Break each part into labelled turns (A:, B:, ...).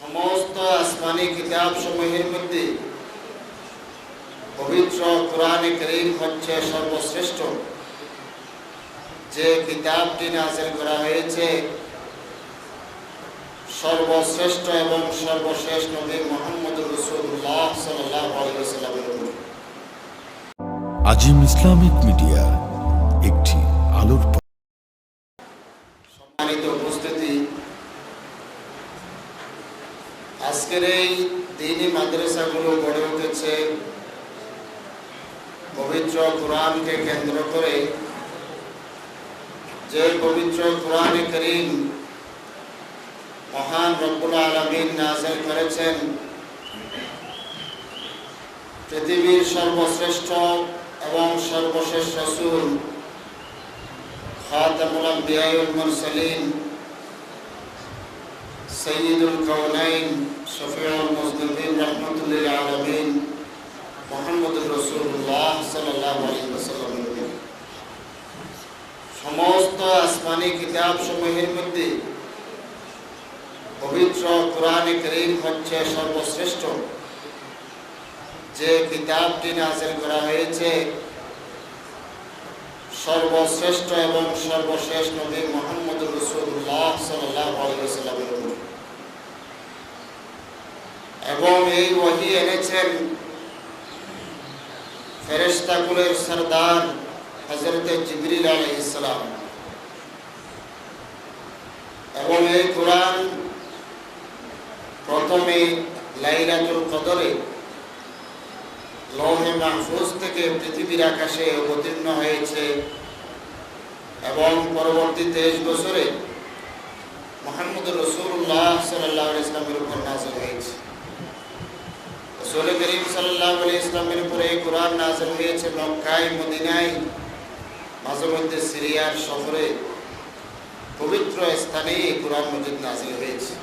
A: সমস্ত আসমানি কিতাব সমূহের মধ্যে পবিত্র কোরআনে করিম হচ্ছে সর্বশ্রেষ্ঠ। যে কিতাবটি নাজিল করা হয়েছে সর্বশ্রেষ্ঠ এবং সর্বশেষ নবী মোহাম্মদ রসুল্লাহ উপর।
B: আজিম ইসলামিক মিডিয়া একটি আলোর
A: সম্মানিত আজকের এই দিনই মাদ্রাসাগুলো গড়ে উঠেছে। পবিত্র কোরআনকে কেন্দ্র করে যে পবিত্র কোরআন করিম মহান রব্বুল আলমিন নাজের করেছেন, পৃথিবীর সর্বশ্রেষ্ঠ এবং সর্বশেষ রসুল খাতামুল সলিম মুরসালিন, সৈয়দুল কৌনাইন শফিউল মুজদিন রহমতুল্লিল আলমিন মোহাম্মদ রসুল্লাহ সাল্লাম সমস্ত আসমানি কিতাব সমূহের মধ্যে পবিত্র কোরআনে করিম হচ্ছে সর্বশ্রেষ্ঠ। যে কিতাবটি নাজিল করা হয়েছে সর্বশ্রেষ্ঠ এবং সর্বশেষ নবী মোহাম্মদ রসুল্লাহ সাল্লাহ আলহিসাল্লামের এবং এই ওহি এনেছেন ফেরেস্তাকুলের সরদার হজরত জিবরিল ইসলাম এবং এই কোরআন প্রথমে লাইলাতুল কদরে লৌহে মাহফুজ থেকে পৃথিবীর আকাশে অবতীর্ণ হয়েছে এবং পরবর্তী তেইশ বছরে মোহাম্মদ রসুল্লাহ সাল্লাহ ইসলামের উপর নাজল হয়েছে। রসুল করিম সাল্লাহ আলি ইসলামের উপরে এই কোরআন নাজল হয়েছে মক্কায়, মদিনায়, মাঝে মধ্যে সিরিয়ার শহরে পবিত্র স্থানে এই কোরআন মজিদ নাজিল হয়েছে।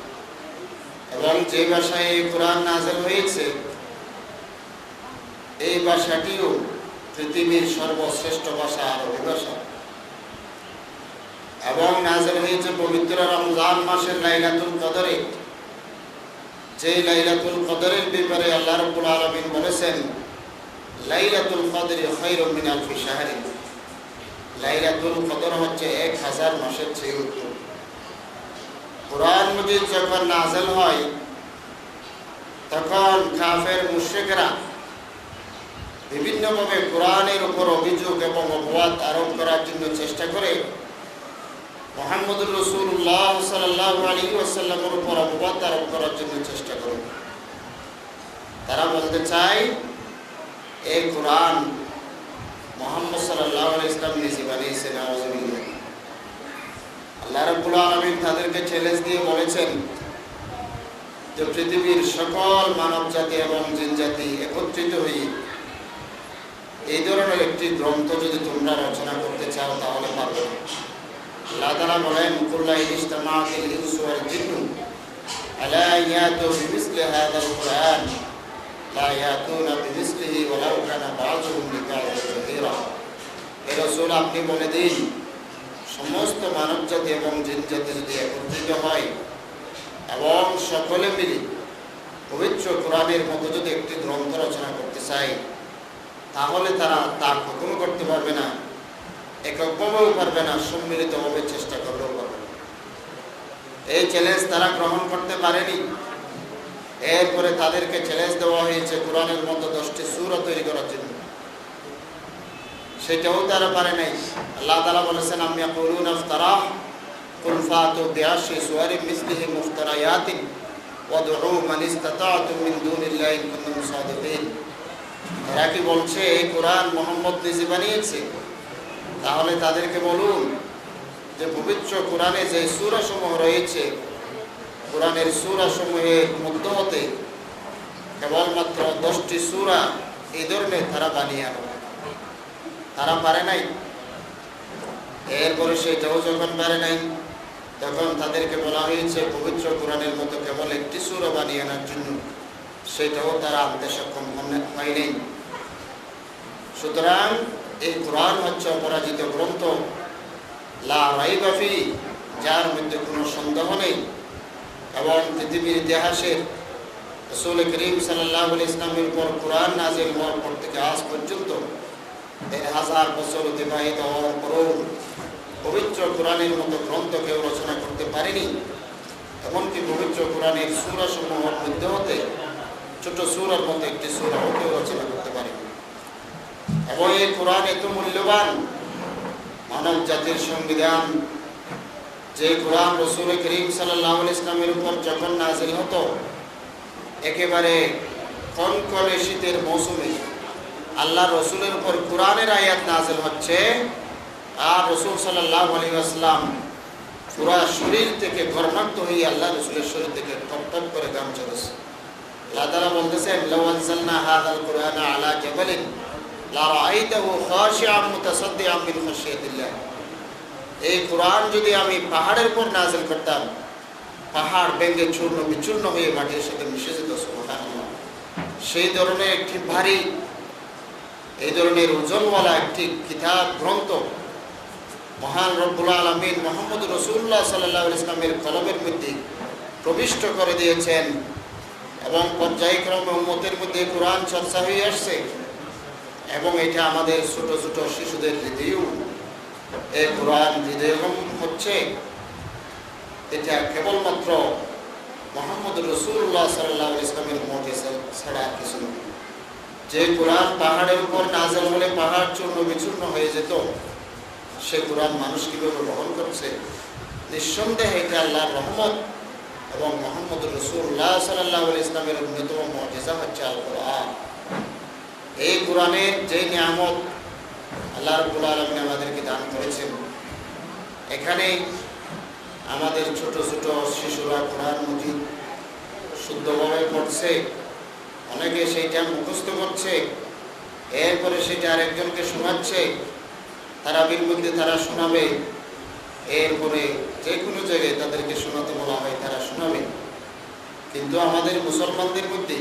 A: এবং যে ভাষায় এই কোরআন নাজল হয়েছে, এই ভাষাটিও পৃথিবীর সর্বশ্রেষ্ঠ ভাষা আরবি ভাষা। এবং নাজেল হয়েছে পবিত্র রমজান মাসের লাইলাতুল কদরে। যে লাইলাতুল কদরের ব্যাপারে আল্লাহ রব্বুল আলমিন বলেছেন, লাইলাতুল কদরে খৈরুম মিন আলফি শাহরি। লাইলাতুল কদর হচ্ছে এক হাজার মাসের চেয়ে উত্তম কোরআন মজিদ যখন নাজেল হয়, তখন কাফের মুশ্রিকরা বিভিন্নভাবে কোরআনের উপর অভিযোগ এবং অপবাদ আরোপ করার জন্য চেষ্টা করে মোহাম্মদুর রসুল্লাহ সাল্লাহ আলী আসাল্লামের উপর অপবাদ আরোপ করার জন্য চেষ্টা করুন। তারা বলতে চায় এই কোরআন মোহাম্মদ সাল্লাহ আলী ইসলাম নিজে বানিয়েছেন আল্লাহ রব্বুল আলমিন তাদেরকে চ্যালেঞ্জ দিয়ে বলেছেন যে পৃথিবীর সকল মানব জাতি এবং জিন জাতি একত্রিত হয়ে এই ধরনের একটি গ্রন্থ যদি তোমরা রচনা করতে চাও, তাহলে পারবে আল্লাহ তাআলা বলেন, কুল্লা ইজতামাআতিল ইনসু ওয়াল জিন্নু আলা ইয়াতু বিমিসলি হাযাল কুরআন, লা ইয়াতুনা বিমিসলিহি ওয়ালাউ কানা বাযুহুম লিবাযিন যাহিরা হে রাসূল, আপনি বলে দিন, সমস্ত মানব জাতি এবং জিন জাতি যদি একত্রিত হয়, এবং সকলে মিলে পবিত্র কোরআনের মতো যদি একটি গ্রন্থ রচনা করতে চায়, তাহলে তারা তা কখনো করতে পারবে না। এককভাবেও পারবে না সম্মিলিতভাবে চেষ্টা করলেও পারবে না এই চ্যালেঞ্জ তারা গ্রহণ করতে পারেনি এরপরে তাদেরকে চ্যালেঞ্জ দেওয়া হয়েছে কোরআনের মতো দশটি সুরা তৈরি করার জন্য সেটাও তারা পারে নাই আল্লাহ তালা বলেছেন আমি করুন আফতারা قل فاتوا بعشر سور مثله مفتريات وادعوا من استطعتم من دون الله إن كنتم صادقين এরা কি বলছে এই কোরআন মোহাম্মদ নিজে বানিয়েছে তাহলে তাদেরকে বলুন যে পবিত্র কোরআনে যে সুরাসমূহ রয়েছে, কোরআনের সুরাসমূহের মধ্য হতে কেবলমাত্র দশটি সুরা এই ধরনের তারা বানিয়ে আনো। তারা পারে নাই। এরপরে সেটাও যখন পারে নাই, তখন তাদেরকে বলা হয়েছে পবিত্র কোরআনের মতো কেবল একটি সুরা বানিয়ে আনার জন্য। সেটাও তারা আনতে সক্ষম হয়নি সুতরাং এই কোরআন হচ্ছে অপরাজিত গ্রন্থ। লা যার মধ্যে কোনো সন্দেহ নেই। এবং পৃথিবীর ইতিহাসের রসুল করিম সাল্লাহ ইসলামের পর কোরআন নাজিল হওয়ার পর থেকে আজ পর্যন্ত হাজার বছর অতিবাহিত হওয়ার পরেও পবিত্র কোরআনের মতো গ্রন্থ কেউ রচনা করতে পারেনি। এমনকি পবিত্র কোরআনের সুরাসমূহের মধ্যে হতে ছোট সুরার মতো একটি সুরাও কেউ রচনা করতে পারেনি। এবং এই কোরআন এত মূল্যবান মানব জাতির সংবিধান, যে কোরআন রসুল করিম সাল্লাহ ইসলামের উপর যখন নাজিল হতো, একেবারে কনকনে শীতের মৌসুমে আল্লাহ রসুলের উপর কোরআনের আয়াত নাজিল হচ্ছে আর রসুল সাল্লাহ আলী আসলাম পুরা শরীর থেকে গর্মাক্ত হয়ে আল্লাহ রসুলের শরীর থেকে টপ করে গাম চলেছে আল্লাহ তালা বলতেছেন লওয়ানসালনা হাদাল কোরআন আলা জাবালিন। এই কোরআন যদি আমি পাহাড়ের উপর নাজিল করতাম, পাহাড় ভেঙে চূর্ণ বিচূর্ণ হয়ে মাটির সাথে মিশে যেত সেই ধরনের একটি ভারী, এই ধরনের ওজনওয়ালা একটি কিতাব, গ্রন্থ মহান রব্বুল আলমিন মোহাম্মদ রসুল্লাহ সাল্লাহ ইসলামের কলমের মধ্যে প্রবিষ্ট করে দিয়েছেন এবং পর্যায়ক্রমে উম্মতের মধ্যে কোরআন চর্চা হয়ে আসছে। এবং এটা আমাদের ছোট ছোট শিশুদের হৃদয়েও এই কোরআন হৃদয়গম হচ্ছে এটা কেবলমাত্র মোহাম্মদ রসুল্লাহ সাল্লাহ ইসলামের মধ্যে ছাড়া কিছু যে কোরআন পাহাড়ের উপর নাজল হলে পাহাড় চূর্ণ বিচূর্ণ হয়ে যেত, সে কোরআন মানুষ কীভাবে গ্রহণ করছে? নিঃসন্দেহে এটা আল্লাহর রহমত এবং মোহাম্মদ রসুল্লাহ সাল্লাহ ইসলামের অন্যতম মর্যাদা হচ্ছে আল কোরআন এই কোরআনের যে নিয়ামত আল্লাহ রবুল আলমিন আমাদেরকে দান করেছেন, এখানে আমাদের ছোট ছোট শিশুরা কোরআন মজিদ শুদ্ধভাবে পড়ছে, অনেকে সেইটা মুখস্থ করছে, এরপরে সেটা আরেকজনকে শোনাচ্ছে, তারাবির মধ্যে তারা শোনাবে, এরপরে যে কোনো জায়গায় তাদেরকে শোনাতে বলা হয় তারা শোনাবে। কিন্তু আমাদের মুসলমানদের মধ্যে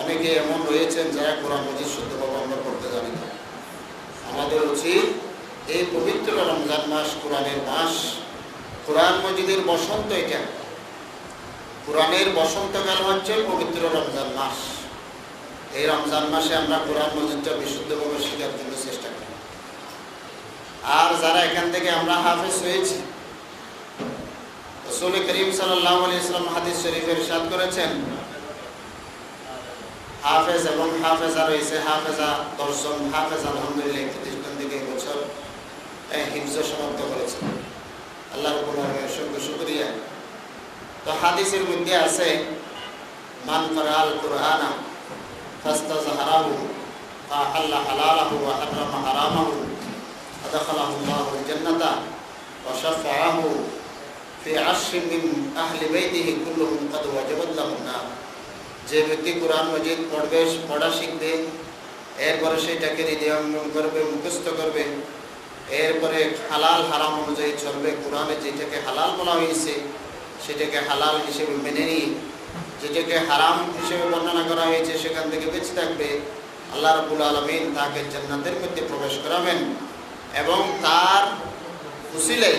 A: অনেকে এমন রয়েছেন যারা কোরআন মজিদ শুদ্ধভাবে আমরা করতে জানি না। আমাদের উচিত এই পবিত্র রমজান মাস, কোরআনের মাস, কোরআন মজিদের বসন্ত এটা। কোরআনের বসন্তকাল হচ্ছে পবিত্র রমজান মাস। এই রমজান মাসে আমরা কোরআন মজিদটা বিশুদ্ধভাবে শেখার জন্য চেষ্টা করি। আর যারা এখান থেকে আমরা হাফেজ হয়েছি, রসুল করিম সাল্লাহ আলি ইসলাম হাদিস শরীফের সাদ করেছেন হাফেজ এবং হাফেজা রয়েছে। হাফেজা দর্শন হাফেজ আলহামদুলিল্লাহ একটি প্রতিষ্ঠান থেকে বছর হিংস সমাপ্ত করেছে। আল্লাহ সঙ্গে শুক্রিয়া। তো হাদিসের মধ্যে আছে, মান করাল কুরআনা ফাস্তাজ হারাহু ফাহাল্লা হালালাহু ওয়া হারামা হারামাহু আদখালাহু আল্লাহু জান্নাতা ওয়া শাফাআহু ফি আশরি মিন আহলি বাইতিহি কুল্লুহুম ক্বাদ ওয়াজাবাত লাহুম নার। যে ব্যক্তি কোরআন মজিদ পড়বে, পড়া শিখবে, এরপরে সেটাকে হৃদয়ঙ্গম করবে, মুখস্থ করবে, এরপরে হালাল, হারাম অনুযায়ী চলবে। কোরআনে যেটাকে হালাল বলা হয়েছে, সেটাকে হালাল হিসেবে মেনে নিয়ে যেটাকে হারাম হিসেবে বর্ণনা করা হয়েছে, সেখান থেকে বেঁচে থাকবে। আল্লাহ রবুল আলমিন তাকে জান্নাতের মধ্যে প্রবেশ করাবেন এবং তার উসিলে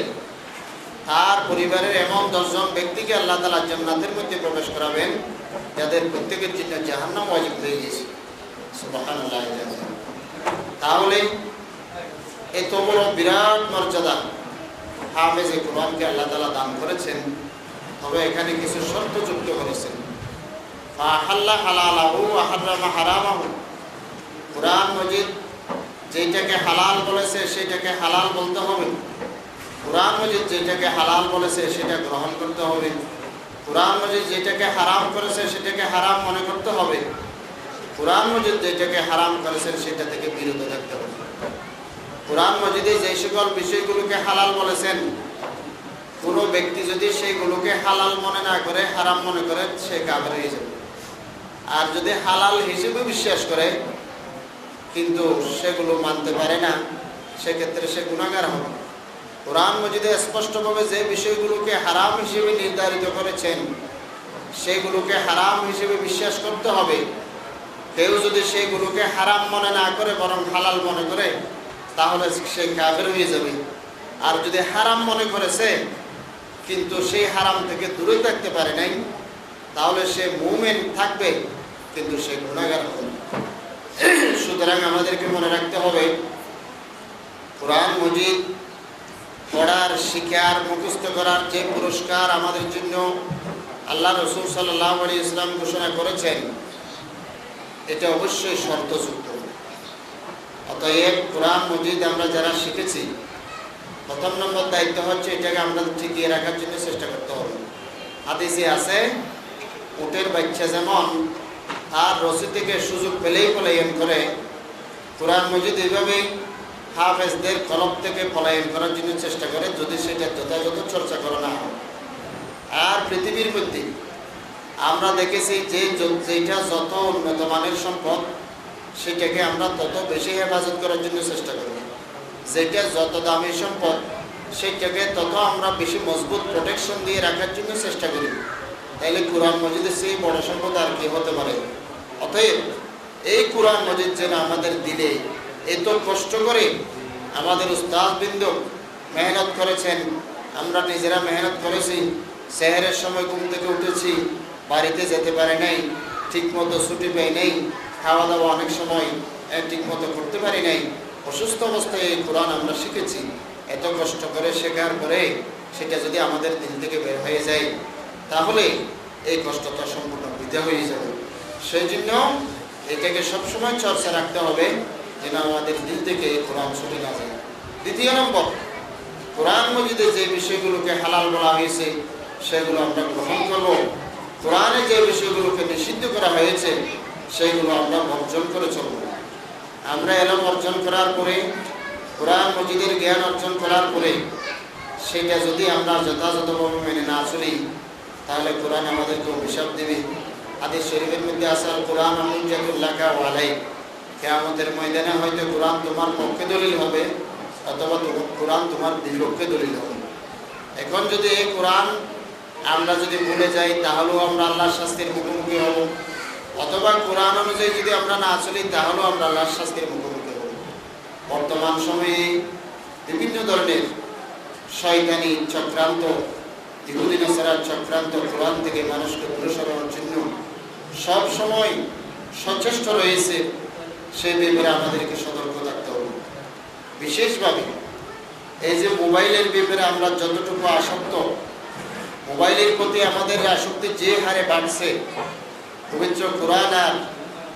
A: তার পরিবারের এমন দশজন ব্যক্তিকে আল্লাহ তালা জান্নাতের মধ্যে প্রবেশ করাবেন, যাদের প্রত্যেকের জন্য জাহান্নাম ওয়াজিব হয়ে গেছে। তাহলে এত বড় বিরাট মর্যাদা। হাফেজে কোরআনকে আল্লাহ তালা দান করেছেন, তবে এখানে কিছু শর্ত যুক্ত করেছেন। আহাল্লা হালালাহু আহারামা হারামাহু। কোরআন মজিদ যেটাকে হালাল বলেছে সেটাকে হালাল বলতে হবে। কোরআন মজিদ যেটাকে হালাল বলেছে সেটা গ্রহণ করতে হবে। কোরআন মজিদ যেটাকে হারাম করেছে সেটাকে হারাম মনে করতে হবে। কোরআন মজিদ যেটাকে হারাম করেছেন সেটা থেকে বিরত থাকতে হবে। কোরআন মজিদে যে সকল বিষয়গুলোকে হালাল বলেছেন, কোনো ব্যক্তি যদি সেইগুলোকে হালাল মনে না করে, হারাম মনে করে, সে কাবের হয়ে যাবে। আর যদি হালাল হিসেবে বিশ্বাস করে, কিন্তু সেগুলো মানতে পারে না, সেক্ষেত্রে সে গুণাগার হবে। কোরআন মজিদে স্পষ্টভাবে যে বিষয়গুলোকে হারাম হিসেবে নির্ধারিত করেছেন, সেগুলোকে হারাম হিসেবে বিশ্বাস করতে হবে। কেউ যদি সেগুলোকে হারাম মনে না করে, বরং হালাল মনে করে, তাহলে সে কাবের হয়ে যাবে। আর যদি হারাম মনে করেছে, কিন্তু সেই হারাম থেকে দূরে থাকতে পারে নাই, তাহলে সে মুমেন থাকবে, কিন্তু সে গুণাগার হবে। সুতরাং আমাদেরকে মনে রাখতে হবে, কোরআন মজিদ পড়ার, শিখার, মুখস্থ করার যে পুরস্কার আমাদের জন্য আল্লাহ রসুল সাল্লাহ আলী ইসলাম ঘোষণা করেছেন, এটা অবশ্যই শর্তযুক্ত। অতএব কোরআন মজিদ আমরা যারা শিখেছি, প্রথম নম্বর দায়িত্ব হচ্ছে এটাকে আমরা টিকিয়ে রাখার জন্য চেষ্টা করতে হবে। হাদিসে আছে, উটের বাচ্চা যেমন আর রসি থেকে সুযোগ পেলেই পলায়ন করে, কোরআন মজিদ এইভাবেই হাফেজদের কলম থেকে পলায়ন করার জন্য চেষ্টা করে, যদি সেটা যথাযথ চর্চা করা না হয়। আর পৃথিবীর মধ্যে আমরা দেখেছি যে যেটা যত উন্নত মানের সম্পদ, সেটাকে আমরা তত বেশি হেফাজত করার জন্য চেষ্টা করি। যেটা যত দামি সম্পদ, সেটাকে তত আমরা বেশি মজবুত প্রোটেকশন দিয়ে রাখার জন্য চেষ্টা করি। তাইলে কোরআন মজিদের সেই বড় সম্পদ আর কি হতে পারে? অতএব এই কোরআন মজিদ যেন আমাদের দিলে এত কষ্ট করে আমাদের উস্তাদবৃন্দ মেহনত করেছেন। আমরা নিজেরা মেহনত করেছি। শহরের সময় ঘুম থেকে উঠেছি। বাড়িতে যেতে পারে নাই। ঠিক মতো ছুটি পাই নাই। খাওয়া দাওয়া অনেক সময় ঠিক মতো করতে পারি নাই। অসুস্থ অবস্থায় এই কোরআন আমরা শিখেছি। এত কষ্ট করে শেখার পরে সেটা যদি আমাদের দিল থেকে বের হয়ে যায়, তাহলে এই কষ্টটা সম্পূর্ণ বৃদ্ধা হয়ে যাবে। সেই জন্য এটাকে সবসময় চর্চা রাখতে হবে। যেন আমাদের দিল থেকে কোরআন ছুটে না যায়। দ্বিতীয় নম্বর, কোরআন মজিদে যে বিষয়গুলোকে হালাল বলা হয়েছে, সেগুলো আমরা গ্রহণ করব। কোরআনে যে বিষয়গুলোকে নিষিদ্ধ করা হয়েছে সেইগুলো আমরা বর্জন করে চলব। আমরা এলম অর্জন করার পরে, কোরআন মজিদের জ্ঞান অর্জন করার পরে, সেটা যদি আমরা যথাযথভাবে মেনে না চলি, তাহলে কোরআন আমাদেরকে অভিশাপ দেবে। আদি শরীফের মধ্যে আসার কোরআন আমুজাতুল্লাহা ওয়ালাই কেয়ামতের ময়দানে হয়তো কোরআন তোমার পক্ষে দলিল হবে, অথবা কোরআন তোমার বিপক্ষে দলিল হবে। এখন যদি এই কোরআন আমরা যদি ভুলে যাই, তাহলেও আমরা আল্লাহর শাস্তির মুখোমুখি হব। অথবা কোরআন অনুযায়ী যদি আমরা না চলি, তাহলেও আমরা আল্লাহর শাস্তির মুখোমুখি হব। বর্তমান সময়ে বিভিন্ন ধরনের শয়তানি চক্রান্ত ইহুদিন সারার চক্রান্ত, কোরআন থেকে মানুষকে দূরে সরানোর জন্য সব সময় সচেষ্ট রয়েছে। সে ব্যাপারে আমাদেরকে সতর্ক থাকতে হবে। বিশেষভাবে এই যে মোবাইলের ব্যাপারে আমরা যতটুকু আসক্ত, মোবাইলের প্রতি আমাদের আসক্তি যে হারে বাড়ছে, পবিত্র কোরআন আর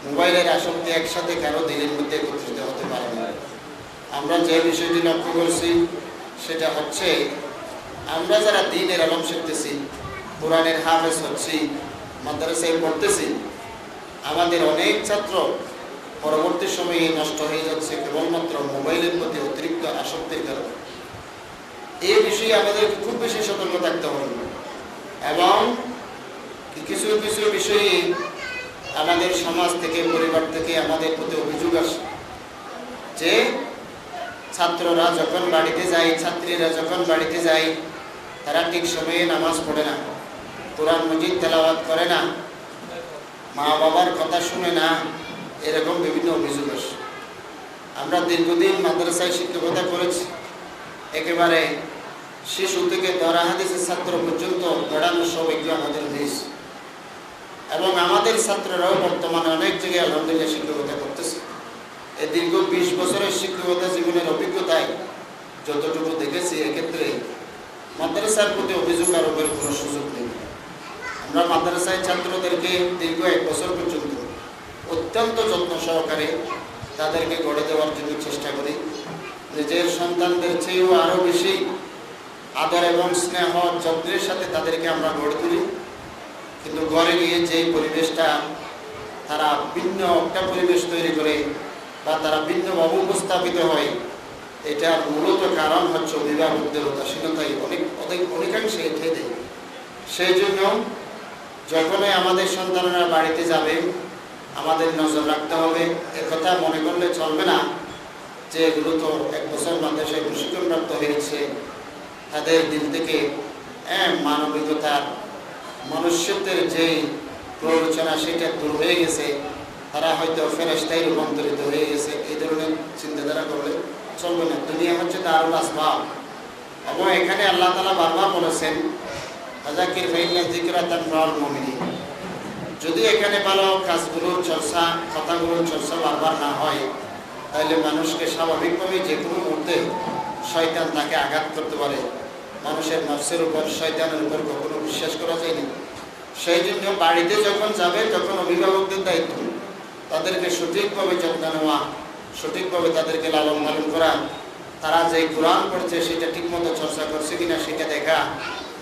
A: মোবাইলের আসক্তি একসাথে কারও দিনের মধ্যে একত্রিত হতে পারে না? আমরা যে বিষয়টি লক্ষ্য করছি, সেটা হচ্ছে আমরা যারা দিনের আলম শিখতেছি, কোরআনের হাফেজ হচ্ছি, মাদ্রাসায় পড়তেছি, আমাদের অনেক ছাত্র পরবর্তী সময়ে নষ্ট হয়ে যাচ্ছে কেবলমাত্র মোবাইলের প্রতি অতিরিক্ত আসক্তির কারণে। এই বিষয়ে আমাদের খুব বেশি সতর্ক থাকতে হবে এবং কিছু কিছু বিষয়ে আমাদের সমাজ থেকে, পরিবার থেকে আমাদের প্রতি অভিযোগ আসে যে, ছাত্ররা যখন বাড়িতে যায়, ছাত্রীরা যখন বাড়িতে যায়, তারা ঠিক সময়ে নামাজ পড়ে না, কোরআন মজিদ তেলাওয়াত করে না মা বাবার কথা শুনে না এরকম বিভিন্ন অভিযোগ আসে। আমরা দীর্ঘদিন মাদ্রাসায় শিক্ষকতা করেছি। একেবারে শিশু থেকে দরা হাদিসের ছাত্র পর্যন্ত বেড়ানোর সৌভাগ্য আমাদের হয়েছে এবং আমাদের ছাত্ররাও বর্তমানে অনেক জায়গায় আলহামদুলিল্লাহ শিক্ষকতা করতেছে। এই দীর্ঘ বিশ বছরের শিক্ষকতা জীবনের অভিজ্ঞতায় যতটুকু দেখেছি, এক্ষেত্রে মাদ্রাসার প্রতি অভিযোগ আরোপের কোনো সুযোগ নেই। আমরা মাদ্রাসায় ছাত্রদেরকে দীর্ঘ এক বছর পর্যন্ত অত্যন্ত যত্ন সহকারে তাদেরকে গড়ে দেওয়ার জন্য চেষ্টা করি। নিজের সন্তানদের চেয়েও আরও বেশি আদর এবং স্নেহ, যত্নের সাথে তাদেরকে আমরা গড়ে তুলি। কিন্তু ঘরে গিয়ে যেই পরিবেশটা তারা ভিন্ন একটা পরিবেশ তৈরি করে বা তারা ভিন্নভাবে উপস্থাপিত হয়, এটার মূলত কারণ হচ্ছে অভিভাবকদের উদাসীনতাই অনেক অনেক, অনেকাংশে এঠে দেয়। সেই জন্য যখনই আমাদের সন্তানরা বাড়িতে যাবে আমাদের নজর রাখতে হবে। একথা মনে করলে চলবে না যে এগুলো তো এক বছর মাদ্রাসায় প্রশিক্ষণপ্রাপ্ত হয়েছে। তাদের দিল থেকে হ্যাঁ মানবিকতার মনুষ্যত্বের যেই প্ররোচনা সেটা দূর হয়ে গেছে। তারা হয়তো ফেরেস্তাই রূপান্তরিত হয়ে গেছে। এই ধরনের চিন্তাধারা করলে চলবে না। দুনিয়া হচ্ছে তার আসবাব। এবং এখানে আল্লাহ তালা বারবার বলেছেন হাজাকির ফাইন্না জিকরা তানফাউল মুমিনিন। যদি এখানে ভালো কাজগুলোর চর্চা কথাগুলোর চর্চা বারবার না হয়, তাহলে মানুষকে স্বাভাবিকভাবে যে কোনো মুহূর্তে শয়তান তাকে আঘাত করতে পারে। মানুষের নফসের উপর, শয়তানের উপর কখনো বিশ্বাস করা যায়নি সেই জন্য বাড়িতে যখন যাবে, তখন অভিভাবকদের দায়িত্ব। তাদেরকে সঠিকভাবে যত্ন নেওয়া, সঠিকভাবে তাদেরকে লালন পালন করা। তারা যে কোরআন পড়ছে, সেটা ঠিকমতো চর্চা করছে কিনা, সেটা দেখা।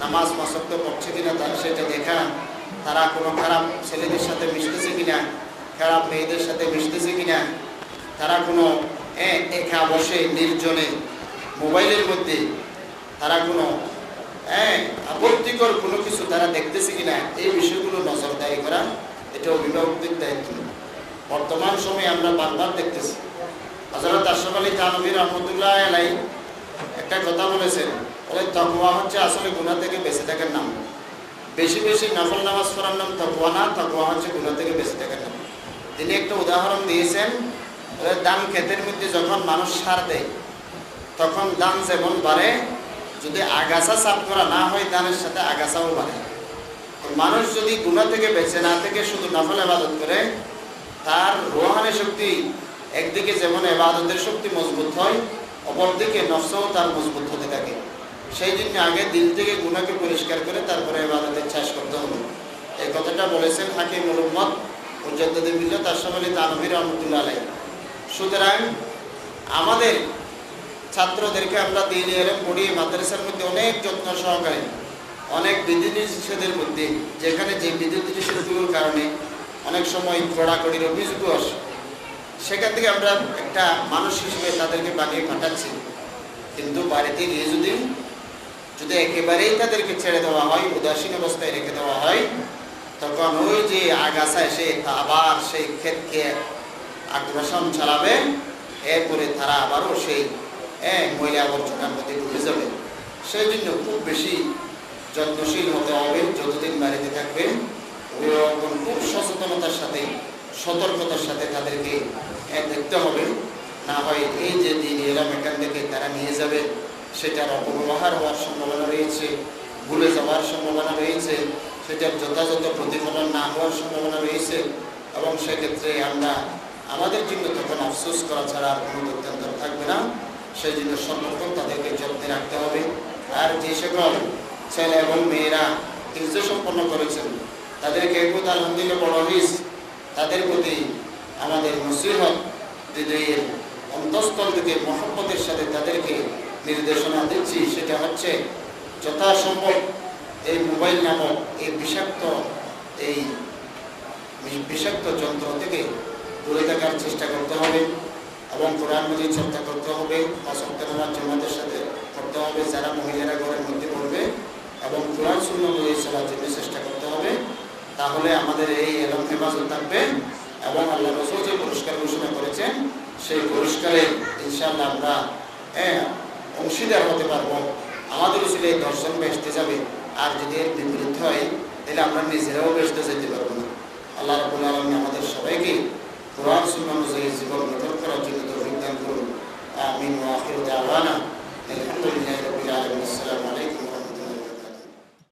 A: নামাজ মাসক্ত পড়ছে কিনা তার সেটা দেখা। তারা কোনো খারাপ ছেলেদের সাথে মিশতেছে কিনা? খারাপ মেয়েদের সাথে মিশতেছে কিনা? তারা কোনো একা বসে, নির্জনে মোবাইলের মধ্যে তারা কোনো হ্যাঁ আপত্তিকর কোনো কিছু তারা দেখতেছে কিনা? এই বিষয়গুলো নজরদারি করা এটা অভিভাবকদের দায়িত্ব। বর্তমান সময়ে আমরা বারবার দেখতেছি। হজরত আশরফ আলী তানবী রহমতুল্লাহ আলাই একটা কথা বলেছেন, বলে তকওয়া হচ্ছে আসলে গুণা থেকে বেঁচে থাকার নাম। বেশি বেশি নফল নামাজ পড়ার নাম তকওয়া না, তকওয়া হচ্ছে গুণা থেকে বেঁচে থাকার নাম। তিনি একটা উদাহরণ দিয়েছেন ধান ক্ষেতের মধ্যে যখন মানুষ সার দেয়, তখন ধান যেমন বাড়ে, যদি আগাছা সাফ করা না হয় ধানের সাথে আগাছাও বাড়ে। মানুষ যদি গুণা থেকে বেঁচে না থেকে শুধু নফল আবাদত করে, তার রোহানি শক্তি একদিকে যেমন এবাদতের শক্তি মজবুত হয়, অপরদিকে নফসও তার মজবুত হতে থাকে। সেই জন্য আগে দিল থেকে গুণাকে পরিষ্কার করে তারপরে এবাদতের চাষ করতে হবে। এই কথাটা বলেছেন হাকিম উম্মদ মুজাদ্দিন বিল্লাহ, তার সমালি তানভীর রহমতুল্লাহ আলাই সুতরাং আমাদের ছাত্রদেরকে আমরা দিন এলেম পড়িয়ে মাদ্রাসার মধ্যে অনেক যত্ন সহকারে, অনেক বিধি নিষেধের মধ্যে, যেখানে যে বিধি নিষেধগুলোর কারণে অনেক সময় কড়াকড়ির অভিযোগও আসে। সেখান থেকে আমরা একটা মানুষ হিসেবে তাদেরকে বানিয়ে পাঠাচ্ছি। কিন্তু বাড়িতে গিয়ে যদি যদি একেবারেই তাদেরকে ছেড়ে দেওয়া হয়, উদাসীন অবস্থায় রেখে দেওয়া হয়, তখন ওই যে আগাছা এসে আবার সেই ক্ষেতকে আগ্রাসন চালাবে, এরপরে তারা আবারও সেই মহিলা আবর্জনার মধ্যে ঢুকে যাবে। সেই জন্য খুব বেশি যত্নশীল হতে হবে, যতদিন বাড়িতে থাকবে অভিভাবকগণ খুব সচেতনতার সাথে, সতর্কতার সাথে তাদেরকে দেখতে হবে। না হয় এই যে দিন এলাম এখান থেকে তারা নিয়ে যাবে সেটার অপব্যবহার হওয়ার সম্ভাবনা রয়েছে, ভুলে যাওয়ার সম্ভাবনা রয়েছে, সেটার যথাযথ প্রতিফলন না হওয়ার সম্ভাবনা রয়েছে এবং সেক্ষেত্রে আমরা আমাদের জন্য তখন আফসোস করা ছাড়া আর কোনো গত্যন্তর থাকবে না। সেই জন্য সর্বপ্রথম তাদেরকে যত্নে রাখতে হবে। আর যে সকল ছেলে এবং মেয়েরা হিংস সম্পন্ন করেছেন, তাদেরকে একটু আলহামদুলিল্লাহ, বড় হইস তাদের প্রতি আমাদের নসিহত, হৃদয়ের অন্তঃস্থল থেকে, মহব্বতের সাথে তাদেরকে নির্দেশনা দিচ্ছি, সেটা হচ্ছে যথাসম্ভব এই মোবাইল নামক এই বিষাক্ত এই বিষাক্ত যন্ত্র থেকে দূরে থাকার চেষ্টা করতে হবে এবং কোরআন মজিদ চর্চা করতে হবে অসত্য নামাজ জমাতের সাথে করতে হবে, যারা মহিলারা ঘরের মধ্যে পড়বে এবং কোরআন শূন্য মজিদ চলার জন্য চেষ্টা করতে হবে, তাহলে আমাদের এই এলম হেফাজত থাকবে এবং আল্লাহ রসুল যে পুরস্কার ঘোষণা করেছেন, সেই পুরস্কারে ইনশাআল্লাহ আমরা হ্যাঁ অংশীদার হতে পারব। আমাদের আসলে দর্শন বেসতে যাবে, আর যদি এর বিপরীত হয়, তাহলে আমরা নিজেরাও বেসতে যেতে পারব না। আল্লাহ রবুল আলমী আমাদের সবাইকে কোরআন শূন্য অনুযায়ী জীবন গঠন করার জন্য তৌফিক দান করুন। আমি আলহামদুলিল্লাহ আলামিন। আসসালামু আলাইকুম।